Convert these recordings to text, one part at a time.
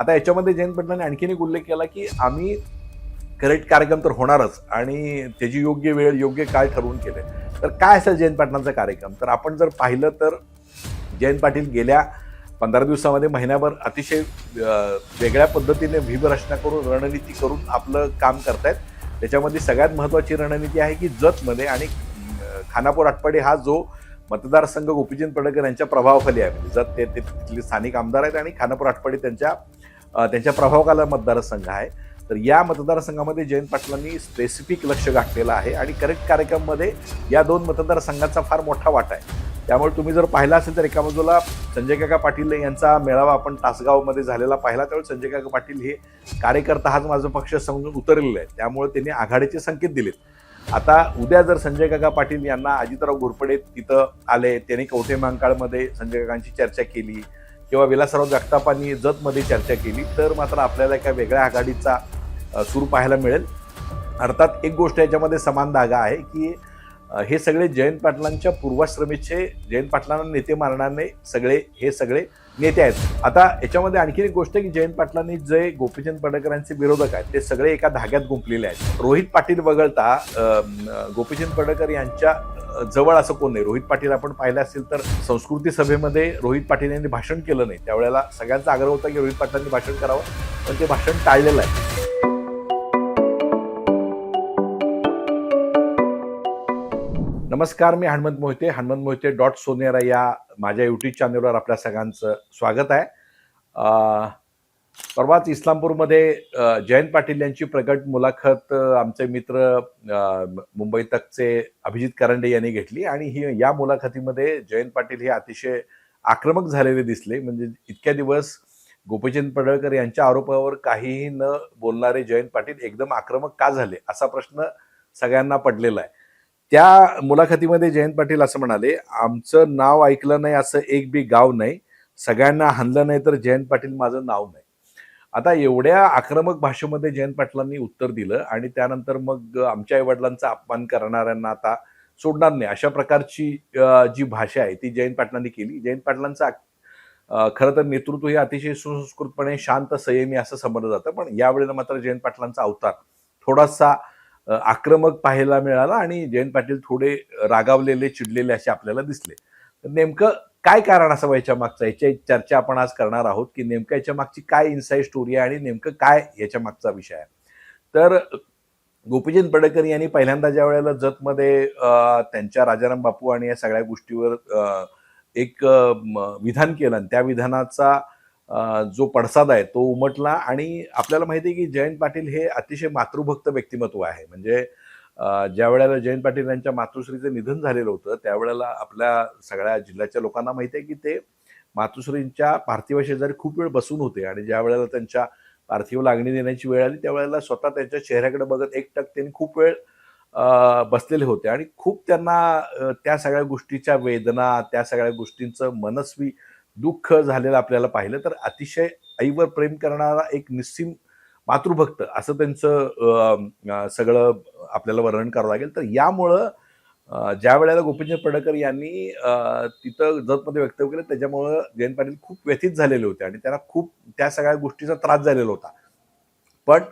आता याच्यामध्ये जयंत पाटलांनी आणखीन एक उल्लेख केला की आम्ही करेक्ट कार्यक्रम तर होणारच आणि त्याची योग्य वेळ योग्य काळ ठरवून केले. तर काय असेल जयंत पाटलांचा कार्यक्रम? तर आपण जर पाहिलं तर जयंत पाटील गेल्या पंधरा दिवसामध्ये महिन्याभर अतिशय वेगळ्या पद्धतीने व्यूहरचना करून रणनीती करून आपलं काम करतायत. त्याच्यामध्ये सगळ्यात महत्त्वाची रणनीती आहे की जतमध्ये आणि खानापूर आटपाडी हा जो मतदारसंघ गोपीचंद पडळकर यांच्या प्रभावाखाली आहे. म्हणजे जत ते तिथले स्थानिक आमदार आहेत आणि खानापूर आटपाडी त्यांच्या त्यांच्या प्रभावकाला मतदारसंघ आहे. तर या मतदारसंघामध्ये जयंत पाटलांनी स्पेसिफिक लक्ष गाठलेलं आहे आणि करेक्ट कार्यक्रममध्ये या दोन मतदारसंघाचा फार मोठा वाटा आहे. त्यामुळे तुम्ही जर पाहिला असेल तर एका बाजूला संजय काका पाटील यांचा मेळावा आपण तासगावमध्ये झालेला पाहिला. त्यावेळी संजय काका पाटील हे कार्यकर्ता हाच माझा पक्ष समजून उतरलेला आहे त्यामुळे त्यांनी आघाडीचे संकेत दिलेत. आता उद्या जर संजय काका पाटील यांना अजितराव घोरपडे तिथं आले त्यांनी कवठे महांकाळमध्ये संजय काकांची चर्चा केली किंवा विलासराव जगतापांनी जतमध्ये चर्चा केली तर मात्र आपल्याला एका वेगळ्या आघाडीचा सूर पाहायला मिळेल. अर्थात एक गोष्ट याच्यामध्ये समान धागा आहे की हे सगळे जयंत पाटलांच्या पूर्वाश्रमीचे जयंत पाटलांना नेते मारणारे सगळे हे सगळे नेते आहेत. आता याच्यामध्ये आणखी एक गोष्ट आहे की जयंत पाटलांनी जे गोपीचंद पडळकरांचे विरोधक आहेत ते सगळे एका धाग्यात गुंपलेले आहेत. रोहित पाटील वगळता गोपीचंद पडळकर यांच्या जवळ असं कोण नाही. रोहित पाटील आपण पाहिलं असेल तर संस्कृती सभेमध्ये रोहित पाटील यांनी भाषण केलं नाही. त्यावेळेला सगळ्यांचा आग्रह होता की रोहित पाटलांनी भाषण करावं पण ते भाषण टाळलेलं आहे. नमस्कार मी हनुमंत मोहिते. हनुमंत मोहिते डॉट सोनेरा या माझ्या युट्यूब चॅनलवर आपल्या सगळ्यांचं स्वागत आहे. परवाच इस्लामपूरमध्ये जयंत पाटील यांची प्रगट मुलाखत आमचे मित्र मुंबई तकचे अभिजित करंडे यांनी घेतली आणि ही या मुलाखतीमध्ये जयंत पाटील हे अतिशय आक्रमक झालेले दिसले. म्हणजे इतक्या दिवस गोपीचंद पडळकर यांच्या आरोपावर काहीही न बोलणारे जयंत पाटील एकदम आक्रमक का झाले असा प्रश्न सगळ्यांना पडलेला आहे. त्या मुलाखतीमध्ये जयंत पाटील असं म्हणाले आमचं नाव ऐकलं नाही असं एक बी गाव नाही. सगळ्यांना हाणलं नाही तर जयंत पाटील माझं नाव नाही. आता एवढ्या आक्रमक भाषेमध्ये जयंत पाटलांनी उत्तर दिलं आणि त्यानंतर मग आमच्या आईवडिलांचा अपमान करणाऱ्यांना आता सोडणार नाही. अशा प्रकारची जी भाषा आहे ती जयंत पाटलांनी केली. जयंत पाटलांचा खरं तर नेतृत्व हे अतिशय सुसंस्कृतपणे शांत संयमी असं समजलं जातं. पण यावेळेला मात्र जयंत पाटलांचा अवतार थोडासा आक्रमक पाहायला मिळाला आणि जयंत पाटील थोडे रागावलेले चिडलेले असे आपल्याला दिसले. तर नेमकं काय कारण असावं याच्या मागचं? याची चर्चा आपण आज करणार आहोत की नेमकं याच्या मागची काय इन्साईड स्टोरी आहे आणि नेमकं काय याच्या मागचा विषय आहे. तर गोपीचंद पडळकर यांनी पहिल्यांदा ज्या वेळेला जतमध्ये त्यांच्या राजाराम बापू आणि या सगळ्या गोष्टीवर एक विधान केलं आणि त्या विधानाचा जो पडसाद आहे तो उमटला आणि आपल्याला माहिती आहे की जयंत पाटील हे अतिशय मातृभक्त व्यक्तिमत्व आहे. म्हणजे ज्या वेळेला जयंत पाटील यांच्या मातोश्रीचं निधन झालेलं होतं त्यावेळेला आपल्या सगळ्या जिल्ह्याच्या लोकांना माहिती आहे की ते मातुश्रींच्या पार्थिवा शेजारी खूप वेळ बसून होते आणि ज्या वेळेला त्यांच्या पार्थिव लागणी देण्याची वेळ आली त्यावेळेला स्वतः त्यांच्या चेहऱ्याकडे बघत एकटक त्यांनी खूप वेळ बसलेले होते. आणि खूप त्यांना त्या सगळ्या गोष्टीच्या वेदना त्या सगळ्या गोष्टींचं मनस्वी दुःख झालेलं आपल्याला पाहिलं तर अतिशय आईवर प्रेम करणारा एक निस्सीम मातृभक्त असं त्यांचं सगळं आपल्याला वर्णन करावं लागेल. तर यामुळं ज्या वेळेला गोपीचंद पडळकर यांनी तिथं जतमध्ये व्यक्त केलं त्याच्यामुळं जयंत पाटील खूप व्यथित झालेले होते आणि त्यांना खूप त्या सगळ्या गोष्टीचा त्रास झालेला होता. पण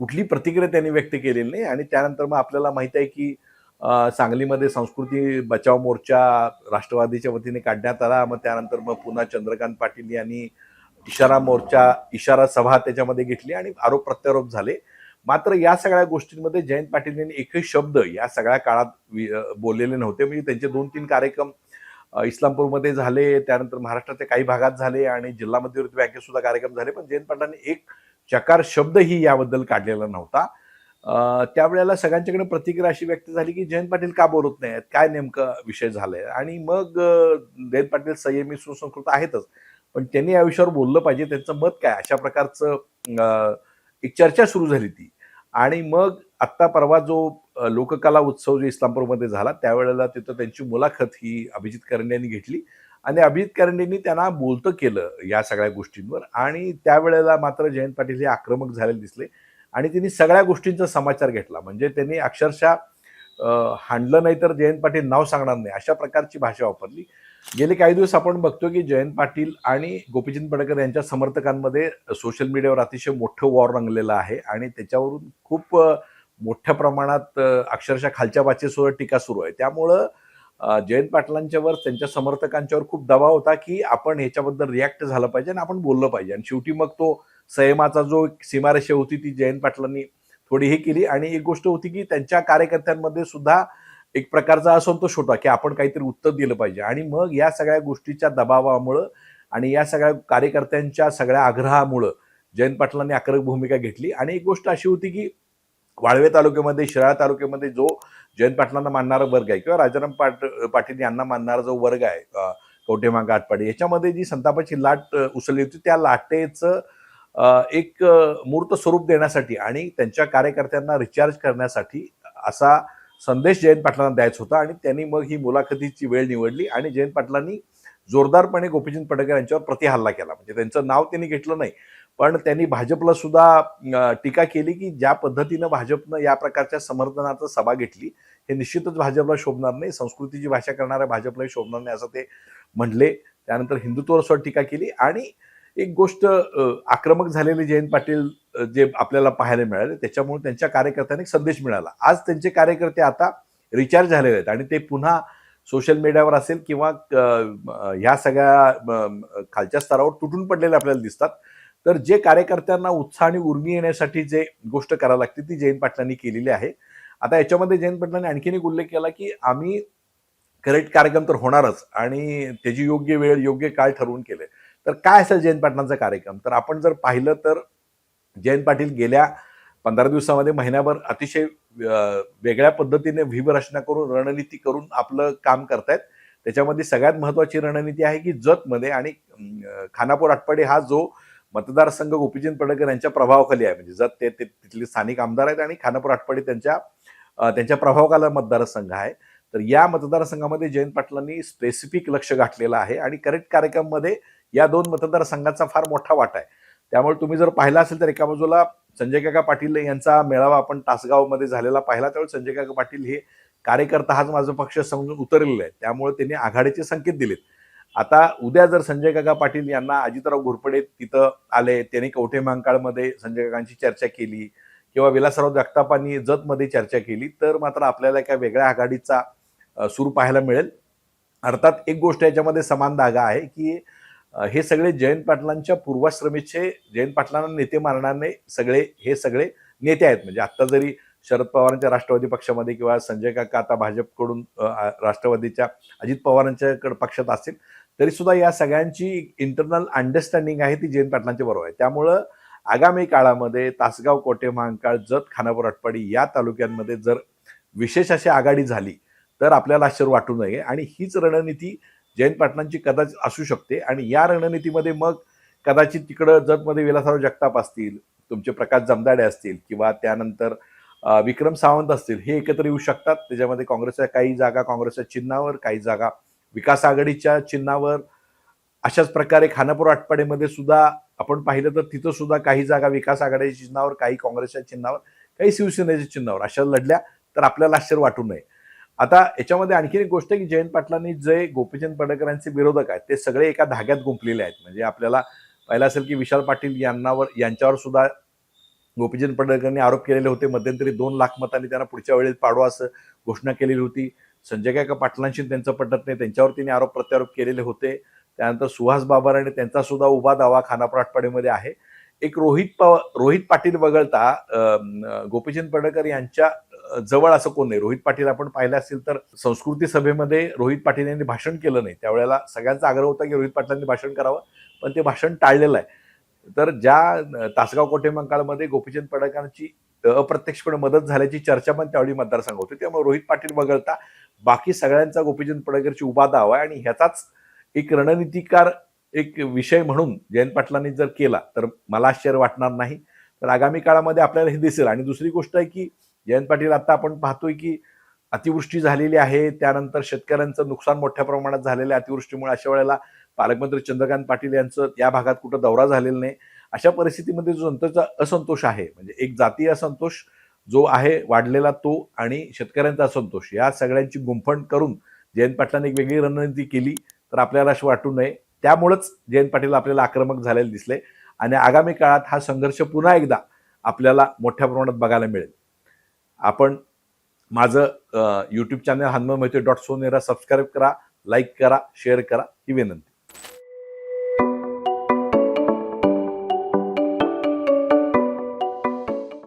कुठली प्रतिक्रिया त्यांनी व्यक्त केलेली नाही आणि त्यानंतर मग आपल्याला माहीत आहे की सांगलीमध्ये संस्कृती बचाव मोर्चा राष्ट्रवादीच्या वतीने काढण्यात आला. मग त्यानंतर मग पुन्हा चंद्रकांत पाटील यांनी इशारा मोर्चा इशारा सभा त्याच्यामध्ये घेतली आणि आरोप प्रत्यारोप झाले. मात्र या सगळ्या गोष्टींमध्ये जयंत पाटील यांनी एकही शब्द या सगळ्या काळात वि- बोललेले नव्हते. म्हणजे त्यांचे दोन तीन कार्यक्रम इस्लामपूरमध्ये झाले त्यानंतर महाराष्ट्राच्या काही भागात झाले आणि जिल्हा मध्यवर्ती बँकेत सुद्धा कार्यक्रम झाले. पण जयंत पाटलांनी एक चकार शब्दही याबद्दल काढलेला नव्हता. त्यावेळेला सगळ्यांच्याकडे प्रतिक्रिया अशी व्यक्त झाली की जयंत पाटील का बोलत नाहीत काय नेमकं विषय झालाय? आणि मग जयंत पाटील संयमी सुसंस्कृत आहेतच पण त्यांनी या विषयावर बोललं पाहिजे. त्यांचं मत काय? अशा प्रकारचं एक चर्चा सुरू झाली ती. आणि मग आत्ता परवा जो लोककला उत्सव जो इस्लामपूरमध्ये झाला त्यावेळेला तिथं त्यांची मुलाखत ही अभिजित करंडेंनी घेतली. आणि अभिजित करंडेंनी त्यांना बोलतं केलं या सगळ्या गोष्टींवर. आणि त्यावेळेला मात्र जयंत पाटील हे आक्रमक झालेले दिसले. आणि त्यांनी सगळ्या गोष्टींचा समाचार घेतला. म्हणजे त्यांनी अक्षरशः हांडलं हाणलं नाही तर जयंत पाटील नाव सांगणार नाही अशा प्रकारची भाषा वापरली. गेले काही दिवस आपण बघतो की जयंत पाटील आणि गोपीचंद पडकर यांच्या समर्थकांमध्ये सोशल मीडियावर अतिशय मोठं वॉर रंगलेलं आहे आणि त्याच्यावरून खूप मोठ्या प्रमाणात अक्षरशः खालच्या बाचेसवर टीका सुरू आहे. त्यामुळं जयंत पाटलांच्यावर त्यांच्या समर्थकांच्यावर खूप दबाव होता की आपण ह्याच्याबद्दल रिॲक्ट झालं पाहिजे आणि आपण बोललं पाहिजे. आणि शेवटी मग तो संयमाचा जो सीमारेषा होती ती जयंत पाटलांनी थोडी हे केली. आणि एक गोष्ट होती की त्यांच्या कार्यकर्त्यांमध्ये सुद्धा एक प्रकारचा असंतोष होता की आपण काहीतरी उत्तर दिलं पाहिजे. आणि मग या सगळ्या गोष्टीच्या दबावामुळं आणि या सगळ्या कार्यकर्त्यांच्या सगळ्या आग्रहामुळं जयंत पाटलांनी आक्रमक भूमिका घेतली. आणि एक गोष्ट अशी होती की वाळवे तालुक्यामध्ये शिराळा तालुक्यामध्ये जो जयंत पाटलांना मानणारा वर्ग आहे किंवा राजाराम पाट पाटील यांना मानणारा जो वर्ग आहे कवटेमा गाठपाडे याच्यामध्ये जी संतापाची लाट अ, उसळली होती त्या लाटेचं एक मूर्त स्वरूप देण्यासाठी आणि त्यांच्या कार्यकर्त्यांना रिचार्ज करण्यासाठी असा संदेश जयंत पाटलांना द्यायचा होता आणि त्यांनी मग ही मुलाखतीची वेळ निवडली आणि जयंत पाटलांनी जोरदारपणे गोपीचंद पडकर यांच्यावर प्रतिहल्ला केला. म्हणजे त्यांचं नाव त्यांनी घेतलं नाही. पण त्यांनी भाजपला सुद्धा टीका केली की ज्या पद्धतीनं भाजपनं या प्रकारच्या समर्थनाचं सभा घेतली हे निश्चितच भाजपला शोभणार नाही संस्कृतीची भाषा करणाऱ्या भाजपलाही शोभणार नाही असं ते म्हणले. त्यानंतर हिंदुत्वावर सुद्धा टीका केली आणि एक गोष्ट आक्रमक झालेले जयंत पाटील जे आपल्याला पाहायला मिळाले त्याच्यामुळे त्यांच्या कार्यकर्त्यांना एक संदेश मिळाला. आज त्यांचे कार्यकर्ते आता रिचार्ज झालेले आहेत आणि ते पुन्हा सोशल मीडियावर असेल किंवा ह्या सगळ्या खालच्या स्तरावर तुटून पडलेले आपल्याला दिसतात. तर जे कार्यकर्त्यांना उत्साह आणि उर्मी येण्यासाठी जे गोष्ट करावी लागते ती जयंत पाटलांनी केलेली आहे. आता याच्यामध्ये जयंत पाटलांनी आणखीन एक उल्लेख केला की आम्ही करेक्ट कार्यक्रम तर होणारच आणि त्याची योग्य वेळ योग्य काळ ठरवून केले. तर काय असेल जयंत पाटलांचा कार्यक्रम? तर आपण जर पाहिलं तर जयंत पाटील गेल्या पंधरा दिवसामध्ये महिन्याभर अतिशय वेगळ्या पद्धतीने व्यूहरचना करून रणनीती करून आपलं काम करतायत. त्याच्यामध्ये सगळ्यात महत्वाची रणनीती आहे की जतमध्ये आणि खानापूर आटपाडी हा जो मतदारसंघ गोपीचंद पडळकर यांच्या प्रभावाखाली आहे. म्हणजे जत ते ते तिथले स्थानिक आमदार आहेत आणि खानापूर आटपाडी त्यांच्या त्यांच्या प्रभावाखाला मतदारसंघ आहे. तर या मतदारसंघामध्ये जयंत पाटलांनी स्पेसिफिक लक्ष गाठलेलं आहे आणि करेक्ट कार्यक्रममध्ये या दोन मतदारसंघाचा फार मोठा वाटा आहे. त्यामुळे तुम्ही जर पाहिला असेल तर एका बाजूला संजय काका पाटील यांचा मेळावा आपण तासगावमध्ये झालेला पाहिला. त्यावेळी संजय काका पाटील हे कार्यकर्ता हाच माझा पक्ष समजून उतरलेला आहे त्यामुळे त्यांनी आघाडीचे संकेत दिलेत. आता उद्या जर संजय काका पाटील यांना अजितराव घोरपडे तिथं आले त्यांनी कवठे महांकाळमध्ये संजय काकांची चर्चा केली किंवा विलासराव जगतापांनी जतमध्ये चर्चा केली तर मात्र आपल्याला एका वेगळ्या आघाडीचा सूर पाहायला मिळेल. अर्थात एक गोष्ट याच्यामध्ये समान धागा आहे की हे सगळे जयंत पाटलांच्या पूर्वाश्रमीचे जयंत पाटलांना नेते मारणारे सगळे हे सगळे नेते आहेत. म्हणजे आत्ता जरी शरद पवारांच्या राष्ट्रवादी पक्षामध्ये किंवा संजय काका आता भाजपकडून राष्ट्रवादीच्या अजित पवारांच्याकडे पक्षात असेल तरी सुद्धा या सगळ्यांची इंटरनल अंडरस्टँडिंग आहे ती जयंत पाटलांच्या बरोबर आहे. त्यामुळं आगामी काळामध्ये तासगाव कोटे महांकाळ जत खानापूर आटपाडी या तालुक्यांमध्ये जर विशेष अशी आघाडी झाली तर आपल्याला आश्चर्य वाटू नये. आणि हीच रणनीती जयंत पाटलांची कदाचित असू शकते. आणि या रणनीतीमध्ये मग कदाचित तिकडं जतमध्ये विलासराव जगताप असतील तुमचे प्रकाश जमदाडे असतील किंवा त्यानंतर विक्रम सावंत असतील हे एकत्र येऊ शकतात. त्याच्यामध्ये काँग्रेसच्या काही जागा काँग्रेसच्या चिन्हावर काही जागा. विकास आघाडीच्या चिन्हावर अशाच प्रकारे खानापूर आटपाडीमध्ये सुद्धा आपण पाहिलं तर तिथं सुद्धा काही जागा विकास आघाडीच्या चिन्हावर काही काँग्रेसच्या चिन्हावर काही शिवसेनेच्या चिन्हावर अशा लढल्या तर आपल्याला आश्चर्य वाटू नये. आता याच्यामध्ये आणखीन एक गोष्ट आहे की जयंत पाटलांनी जे गोपीचंद पडळकर यांचे विरोधक आहेत ते सगळे एका धाग्यात गुंपलेले आहेत. म्हणजे आपल्याला पाहिलं असेल की विशाल पाटील यांनावर यांच्यावर सुद्धा गोपीचंद पडळकरांनी आरोप केलेले होते. मध्यंतरी दोन लाख मतांनी त्यांना पुढच्या वेळेस पाडवा असं घोषणा केलेली होती. संजय काका पाटलांशी त्यांचं पटत नाही. त्यांच्यावर त्यांनी आरोप प्रत्यारोप केलेले होते. त्यानंतर सुहास बाबर आणि त्यांचा सुद्धा उभा दावा खानापूर आटपाडीमध्ये आहे. एक रोहित पा रोहित पाटील वगळता गोपीचंद पडळकर यांच्या जवळ असं कोण नाही. रोहित पाटील आपण पाहिलं असेल तर संस्कृती सभेमध्ये रोहित पाटील यांनी भाषण केलं नाही. त्यावेळेला सगळ्यांचा आग्रह होता की रोहित पाटलांनी भाषण करावं. पण ते भाषण टाळलेलं आहे. तर ज्या तासगाव कोठे गोपीचंद पडळकरांची अप्रत्यक्षपणे मदत झाल्याची चर्चा पण त्यावेळी मतदारसंघ होती. त्यामुळे रोहित पाटील वगळता बाकी सगळ्यांचा गोपीचंद पडळकरची उभा दावा आहे आणि ह्याचाच एक रणनीतिकार एक विषय म्हणून जयंत पाटलांनी जर केला तर मला आश्चर्य वाटणार नाही. तर आगामी काळामध्ये आपल्याला हे दिसेल. आणि दुसरी गोष्ट आहे की जयंत पाटील आता आपण पाहतोय की अतिवृष्टी झालेली आहे. त्यानंतर शेतकऱ्यांचं नुकसान मोठ्या प्रमाणात झालेलं आहे. अतिवृष्टीमुळे अशा वेळेला पालकमंत्री चंद्रकांत पाटील यांचं या भागात कुठं दौरा झालेला नाही. अशा परिस्थितीमध्ये जो जनतेचा असंतोष आहे म्हणजे एक जातीय असंतोष जो आहे वाढलेला तो आणि शेतकऱ्यांचा असंतोष या सगळ्यांची गुंफण करून जयंत पाटलांनी एक वेगळी रणनीती केली तर आपल्याला अशी वाटू नये. त्यामुळंच जयंत पाटील आपल्याला आक्रमक झालेले दिसले आणि आगामी काळात हा संघर्ष पुन्हा एकदा आपल्याला मोठ्या प्रमाणात बघायला मिळेल. आपण माझं YouTube channel Hanuman Mohite dot Sonera subscribe करा लाईक करा शेअर करा ही विनंती.